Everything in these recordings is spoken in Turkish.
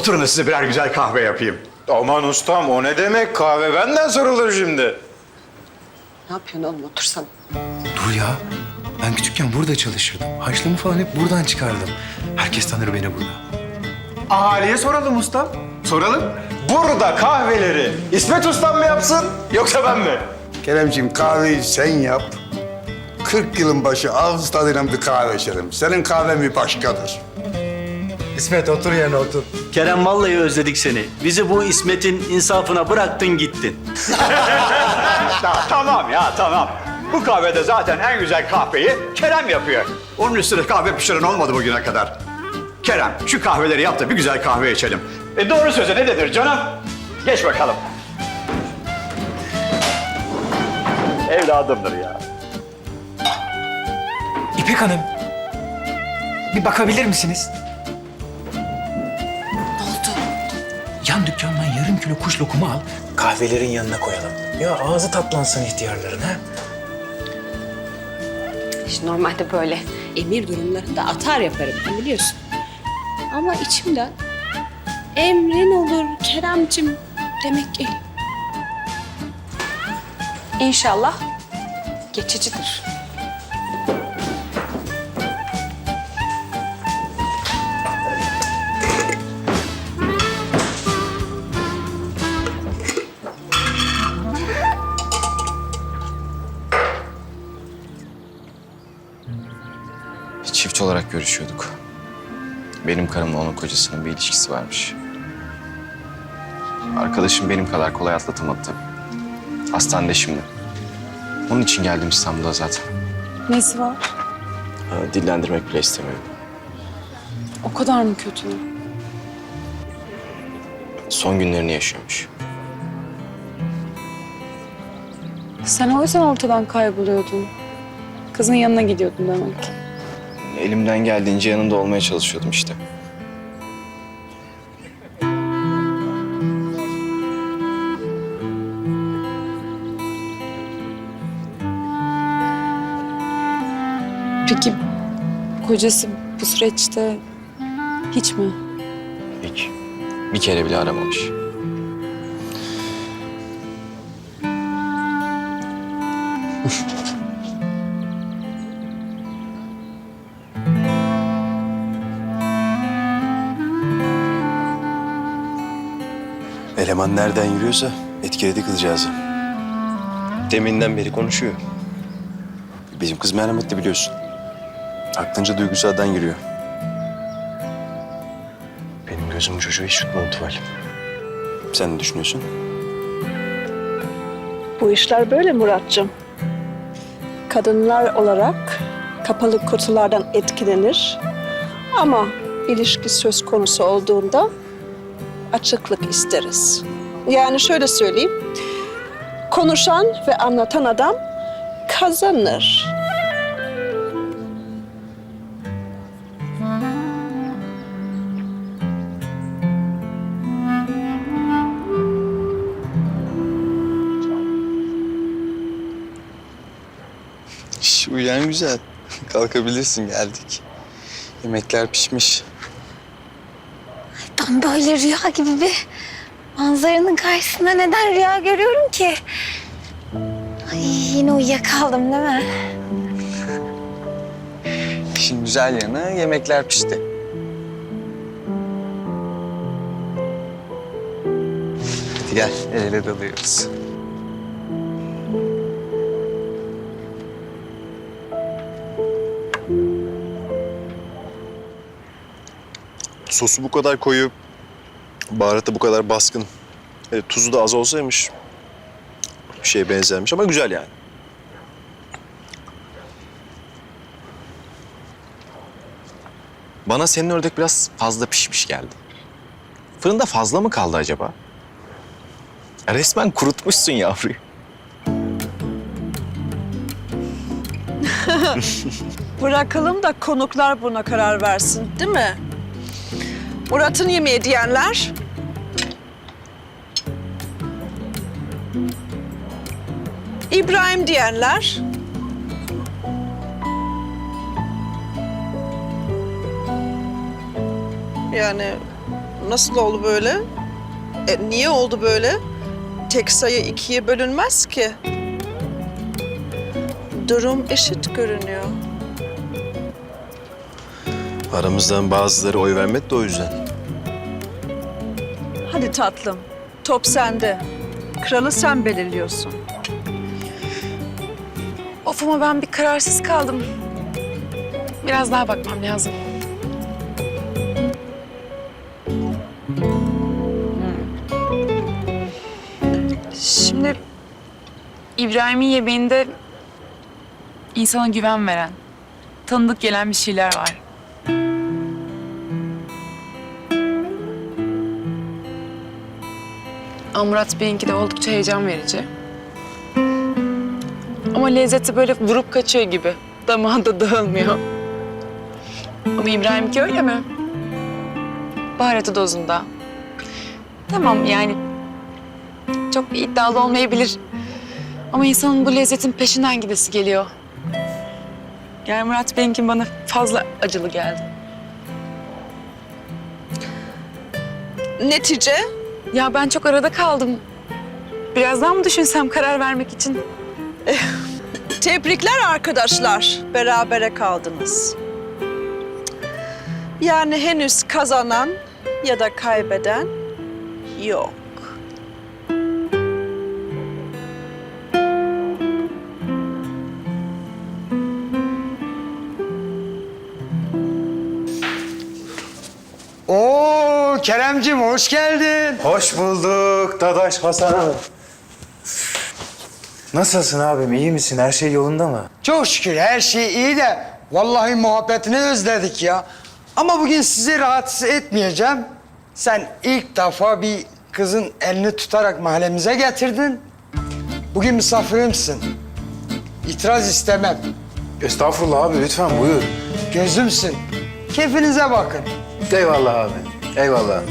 Oturun da size birer güzel kahve yapayım. Aman ustam o ne demek? Kahve benden sorulur şimdi. Ne yapıyorsun oğlum otursana. Dur ya. Ben küçükken burada çalışırdım. Harçlığımı falan hep buradan çıkardım. Herkes tanır beni burada. Ahaliye soralım ustam. Soralım. Burada kahveleri İsmet ustam mı yapsın yoksa ben mi? Keremciğim kahveyi sen yap. 40 yılın başı ağız tadıyla bir kahve içerim. Senin kahven bir başkadır. İsmet otur yerine otur. Kerem vallahi özledik seni. Bizi bu İsmet'in insafına bıraktın gittin. Ta- tamam ya tamam. Bu kahvede zaten en güzel kahveyi Kerem yapıyor. Onun üstüne kahve pişiren olmadı bugüne kadar. Kerem şu kahveleri yap da bir güzel kahve içelim. E doğru söze ne denir canım? Geç bakalım. Evladımdır ya. İpek Hanım. Bir bakabilir misiniz? Yan dükkandan yarım kilo kuş lokumu al. Kahvelerin yanına koyalım. Ya ağzı tatlansın ihtiyarların ha. İşte normalde böyle emir durumlarında atar yaparım biliyorsun. Ama içimden emrin olur Keremcim demek geliyor. İnşallah geçicidir. Olarak görüşüyorduk. Benim karımla onun kocasının bir ilişkisi varmış. Arkadaşım benim kadar kolay atlatamadı tabii. Hastanede şimdi. Onun için geldim İstanbul'a zaten. Nesi var? Ha, dillendirmek bile istemiyorum. O kadar mı kötü? Son günlerini yaşıyormuş. Sen o yüzden ortadan kayboluyordun. Kızın yanına gidiyordun demek ki. Elimden geldiğince yanında olmaya çalışıyordum işte. Peki kocası bu süreçte hiç mi? Hiç. Bir kere bile aramamış. Eleman nereden yürüyorsa etkiledi kızcağızı. Deminden beri konuşuyor. Bizim kız merhametli biliyorsun. Aklınca duygusaldan yürüyor. Benim gözüm çocuğu hiç tutmadı Tuval. Sen ne düşünüyorsun? Bu işler böyle Muratcığım. Kadınlar olarak kapalı kutulardan etkilenir. Ama ilişki söz konusu olduğunda açıklık isteriz. Yani şöyle söyleyeyim. Konuşan ve anlatan adam kazanır. Şş, uyan güzel. Kalkabilirsin geldik. Yemekler pişmiş. Ben böyle rüya gibi bir manzaranın karşısında neden rüya görüyorum ki? Ay yine uyuyakaldım değil mi? İşin güzel yanı yemekler pişti. Hadi gel el ele dalıyoruz. Sosu bu kadar koyu, baharatı bu kadar baskın. Evet, tuzu da az olsaymış bir şeye benzermiş ama güzel yani. Bana senin ördek biraz fazla pişmiş geldi. Fırında fazla mı kaldı acaba? Resmen kurutmuşsun yavruyu. Bırakalım da konuklar buna karar versin değil mi? Murat'ın yemeği diyenler... İbrahim diyenler... Yani Nasıl oldu böyle? E, niye oldu böyle? Tek sayı ikiye bölünmez ki. Durum eşit görünüyor. Aramızdan bazıları oy vermedi de o yüzden. Hadi tatlım, top sende. Kralı sen belirliyorsun. Of ama ben bir kararsız kaldım. Biraz daha bakmam lazım. Şimdi İbrahim'in yemeğinde insana güven veren, tanıdık gelen bir şeyler var. Ama Murat Bey'inki de oldukça heyecan verici. Ama lezzeti böyle vurup kaçıyor gibi. Damağında dağılmıyor. Ama İbrahim'inki öyle mi? Baharatı dozunda. Tamam yani çok iddialı olmayabilir. Ama insanın bu lezzetin peşinden gidesi geliyor. Yani Murat Bey'inki bana fazla acılı geldi. Netice? Ya ben çok arada kaldım. Biraz daha mı düşünsem karar vermek için? Tebrikler arkadaşlar. Berabere kaldınız. Yani henüz kazanan ya da kaybeden yok. Oo Keremcim hoş geldin. Hoş bulduk Dadaş Hasan. Nasılsın abim? İyi misin? Her şey yolunda mı? Çok şükür her şey iyi de vallahi muhabbetini özledik ya. Ama bugün sizi rahatsız etmeyeceğim. Sen ilk defa bir kızın elini tutarak mahallemize getirdin. Bugün misafirimsin. İtiraz istemem. Estağfurullah abi lütfen buyur. Gözümsün. Keyfinize bakın. Eyvallah abi. Eyvallah.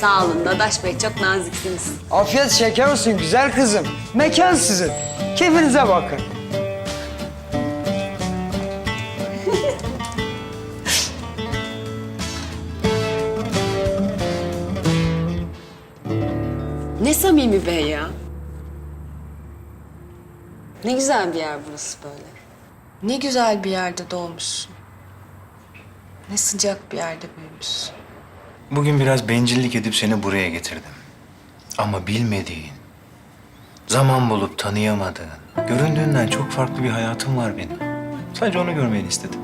Sağ olun Dadaş Bey çok naziksiniz. Afiyet şeker olsun güzel kızım. Mekan sizin. Keyfinize bakın. Ne samimi bey ya. Ne güzel bir yer burası böyle. Ne güzel bir yerde doğmuşsun. Ne sıcak bir yerde büyümüşsün. Bugün biraz bencillik edip seni buraya getirdim. Ama bilmediğin, zaman bulup tanıyamadığın, göründüğünden çok farklı bir hayatım var benim. Sadece onu görmeni istedim.